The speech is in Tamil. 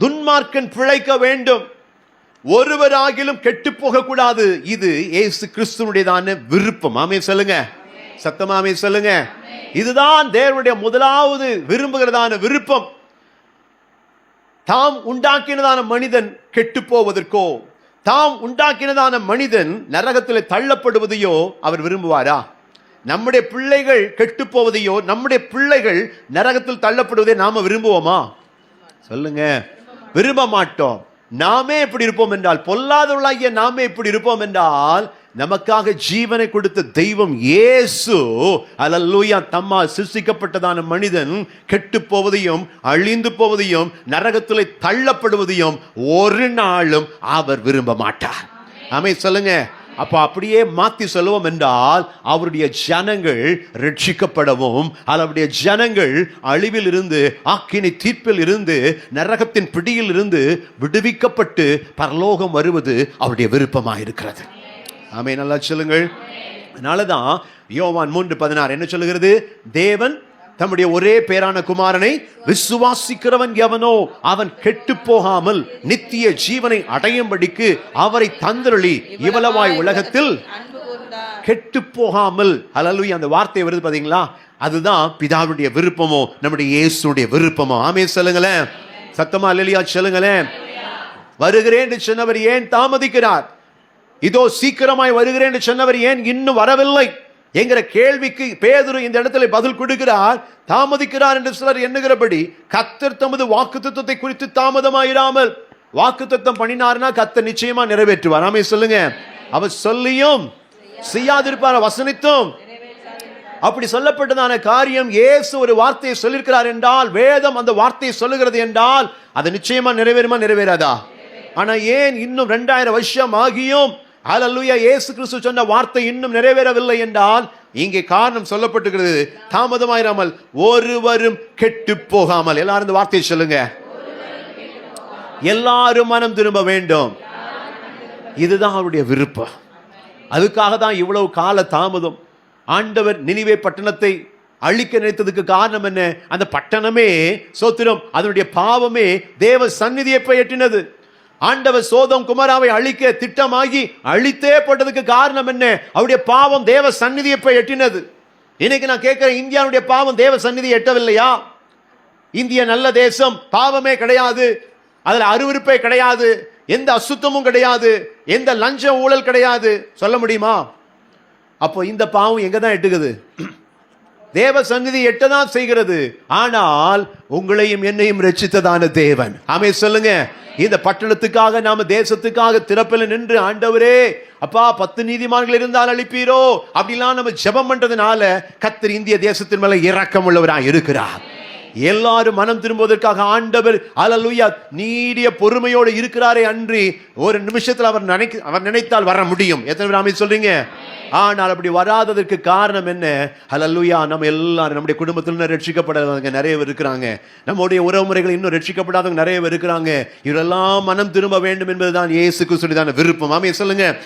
துன்மார்க்கன் பிழைக்க வேண்டும். ஒருவராகிலும் கெட்டு போகக்கூடாது இது ஏசு கிறிஸ்துவனுடையதான விருப்பம். ஆமே சொல்லுங்க. சத்தமாமே சொல்லுங்க. இதுதான் தேவனுடைய முதலாவது விரும்புகிறதான விருப்பம். தாம் உண்டாக்கினதான மனிதன் கெட்டு போவதற்கோ தாம் உண்டாக்கினதான மனிதன் நரகத்தில் தள்ளப்படுவதையோ அவர் விரும்புவாரா? நம்முடைய பிள்ளைகள் கெட்டு போவதையோ நம்முடைய பிள்ளைகள் நரகத்தில் தள்ளப்படுவதை நாம விரும்புவோமா? சொல்லுங்க. விரும்ப மாட்டோம். நாமே எப்படி இருப்போம் என்றால் பொல்லாதவர்களாகிய நாமே எப்படி இருப்போம் என்றால் நமக்காக ஜீவனை கொடுத்த தெய்வம் இயேசு அலல்லூயா தம்மா சிருஷ்டிக்கப்பட்டதான மனிதன் கெட்டு போவதையும் அழிந்து போவதையும் நரகத்திலே தள்ளப்படுவதையும் ஒரு நாளும் அவர் விரும்ப மாட்டார். ஆமே சொல்லுங்க. அப்போ அப்படியே மாத்தி சொல்லுவோம் என்றால் அவருடைய ஜனங்கள் ரட்சிக்கப்படவும் அவருடைய ஜனங்கள் அழிவில் இருந்து ஆக்கினை தீர்ப்பில் இருந்து நரகத்தின் பிடியில் இருந்து விடுவிக்கப்பட்டு பரலோகம் வருவது அவருடைய விருப்பமாக இருக்கிறது ஆமே நல்லா சொல்லுங்கள். அதனாலதான் யோவான் மூன்று பதினாறு என்ன சொல்லுகிறது? தேவன் தம்முடைய ஒரே பேரான குமாரனை விசுவாசிக்கிறவன் எவனோ அவன் கெட்டு போகாமல் நித்திய ஜீவனை அடையும்படிக்கு அவரை தந்தருளி இவ்வளவாய் உலகத்தில் கெட்டு போகாமல் அலலுய் அந்த வார்த்தை வருது பாத்தீங்களா? அதுதான் பிதாவுடைய விருப்பமோ நம்முடைய இயேசுடைய விருப்பமோ. ஆமே சொல்லுங்களேன். சத்தமா அல்லலியா சொல்லுங்களேன். வருகிறேன் என்று சொன்னவர் ஏன் தாமதிக்கிறார்? இதோ சீக்கிரமாய் வருகிறேன் என்று சொன்னவர் ஏன் இன்னும் வரவில்லை? என்கிற கேள்விக்கு பேதுரு இந்த இடத்துல பதில் கொடுக்கிறார். தாமதிக்கிறார் என்று சிலர் எண்ணுகிறபடி கத்தர் தமது வாக்குத்தத்தத்தை குறித்து தாமதமாயிராமல் வாக்குத்தத்தம் பண்ணினார்னா கத்தர் நிச்சயமா நிறைவேற்றுவார். ஆமே சொல்லுங்க. அவர் சொல்லியும் செய்யாதிருப்பார் வசனித்தும். அப்படி சொல்லப்பட்டதான காரியம் இயேசு ஒரு வார்த்தையை சொல்லியிருக்கிறார் என்றால் வேதம் அந்த வார்த்தையை சொல்லுகிறது என்றால் அது நிச்சயமா நிறைவேறுமா நிறைவேறாதா? ஆனா ஏன் இன்னும் ரெண்டாயிரம் வருஷம் ஆகியும் அலல்லுயா இயேசு கிறிஸ்து சொன்ன வார்த்தை இன்னும் நிறைவேறவில்லை என்றால் இங்கே காரணம் சொல்லப்பட்டுகிறது தாமதமாயிராமல் ஒருவரும் கெட்டு போகாமல் எல்லாரும் இந்த வார்த்தையை சொல்லுங்க. எல்லாரும் மனம் திரும்ப வேண்டும். இதுதான் அவருடைய விருப்பம். அதுக்காக தான் இவ்வளவு கால தாமதம். ஆண்டவர் நினைவே பட்டணத்தை அழிக்க நினைத்ததுக்கு காரணம் என்ன? அந்த பட்டணமே சோத்திரம் அதனுடைய பாவமே தேவ சந்நிதியை போய் எட்டினது. ஆண்டவர் சோதம் குமாராவை அழிக்க திட்டமாகி அழித்தே போட்டதுக்கு காரணம் என்ன? அவருடைய பாவம் தேவ சந்நிதியை போய் எட்டினது. இன்னைக்கு நான் கேட்கிறேன் இந்தியாவுடைய பாவம் தேவ சந்நிதி எட்டவில்லையா? இந்திய நல்ல தேசம் பாவமே கிடையாது அதில் அருவருப்பே கிடையாது எந்த அசுத்தமும் கிடையாது எந்த லஞ்ச ஊழல் கிடையாது. சொல்ல முடியுமா? அப்போ இந்த பாவம் எங்கே தான் எட்டுக்குது? தேவ சந்நிதி எட்டதான் செய்கிறது. ஆனால் உங்களையும் என்னையும் ரச்சித்ததான தேவன். ஆமே சொல்லுங்க. இந்த பட்டணத்துக்காக நாம தேசத்துக்காக திறப்பில் நின்று ஆண்டவரே அப்பா பத்து நீதிமான்கள் இருந்தால் அழிப்பீரோ? அப்படிலாம் நம்ம ஜெபம் பண்றதுனால கத்தர் இந்திய தேசத்தின் மேல இறக்கம் உள்ளவராக இருக்கிறார் எல்லாரும் மனம் திரும்புவதற்காக ஆண்டவர் அலலுயா நீடிய பொறுமையோடு இருக்கிறாரே அன்றி ஒரு நிமிஷத்தில் அவர் நினைக்க அவர் நினைத்தால் வர முடியும். எத்தனை பேர் ஆமென் சொல்றீங்க? ஆனால் அப்படி வராததற்கு காரணம் என்ன? ஹalleluya நம்ம எல்லாரும் நம்முடைய குடும்பத்தில் ரட்சிக்கப்படாதவங்க நிறைய பேர் இருக்கிறாங்க. நம்முடைய உறவுமுறைகள் இன்னும் ரட்சிக்கப்படாதவங்க நிறைய பேர் இருக்கிறாங்க. இவரெல்லாம் மனம் திரும்ப வேண்டும் என்பதுதான் இயேசுக்கு சொல்லிதான விருப்பம். ஆமென் சொல்லுங்க.